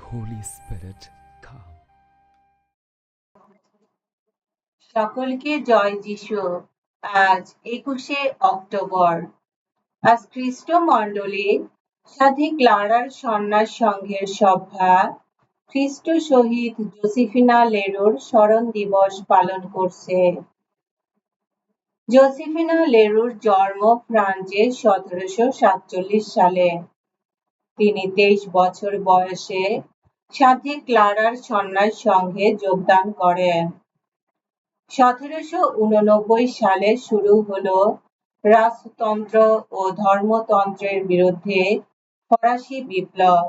Holy Spirit, come. সকলকে জয় যিশু। আজ একুশে অক্টোবর। আজ খ্রিস্ট মণ্ডলী সাথী ক্লারার সন্ন্যাস সংঘের সভা খ্রিস্ট শহীদ জোসিফিনা লেরুর স্মরণ দিবস পালন করছে। জোসিফিনা লেরুর জন্ম ফ্রান্সে সতেরোশো সাতচল্লিশ সালে। তিনি তেইশ বছর বয়সে সাথী ক্লারার সন্ন্যাস সংঘে যোগদান করেন সতেরোশো উননব্বই সালে শুরু হলো রাজতন্ত্র ও ধর্মতন্ত্রের বিরুদ্ধে ফরাসি বিপ্লব।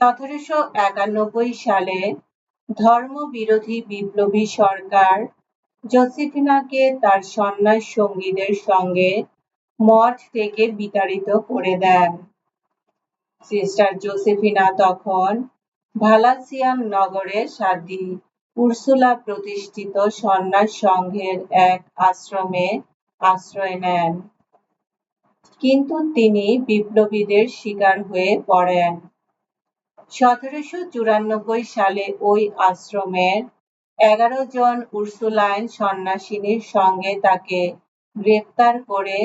সতেরোশো একানব্বই সালে ধর্ম বিরোধী বিপ্লবী সরকার জোসেফিনাকে তার সন্ন্যাস সঙ্গীদের সঙ্গে মঠ থেকে বিতাড়িত করে দেন। সিস্টার জোসেফিনা তখন ভালাসিয়াম নগরে সাদি উর্সুলা প্রতিষ্ঠিত সন্ন্যাস সংঘের এক আশ্রমে আশ্রয় নেন। কিন্তু তিনি বিপ্লবীদের শিকার হয়ে পড়েন। সতেরোশো চুরানব্বই সালে ওই আশ্রমের এগারো জন উর্সুলাইন সন্ন্যাসিনীর সঙ্গে তাকে গ্রেপ্তার করে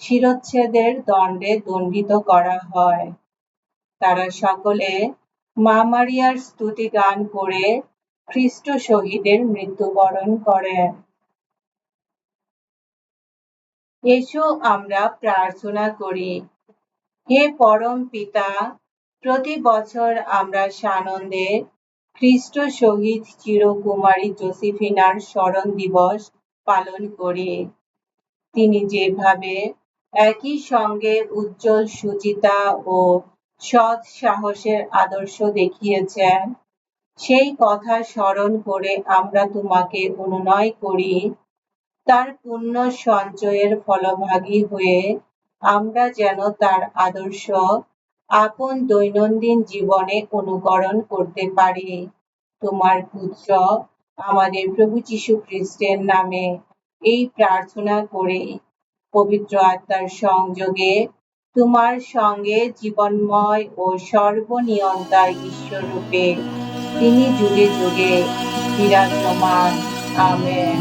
শিরচ্ছেদের দণ্ডে দণ্ডিত করা হয়। তারা সকলে মা মারিয়ার স্তুতি গান করে খ্রিস্ট শহীদের মৃত্যুবরণ করেন এসো আমরা প্রার্থনা করি। হে পরম পিতা, প্রতি বছর আমরা সানন্দে খ্রিস্ট শহীদ চিরকুমারী জোসিফিনার স্মরণ দিবস পালন করি। তিনি যেভাবে একই সঙ্গে উজ্জ্বল সুচিতা ও সৎ সাহসের আদর্শ দেখিয়েছেন। সেই কথা স্মরণ করে আমরা তোমাকে অনুনয় করি। তার পুণ্য সঞ্চয়ের ফলভাগী হয়ে আমরা যেন তার আদর্শ আপন দৈনন্দিন জীবনে অনুকরণ করতে পারি। তোমার পুত্র আমাদের প্রভু যীশু খ্রিস্টের নামে এই প্রার্থনা করে পবিত্র আত্মার সংযোগে তোমার সঙ্গে জীবনময় ও সর্বনিয়ন্তার ঈশ্বররূপে তিনি যুগে যুগে বিরাজমান। আমেন।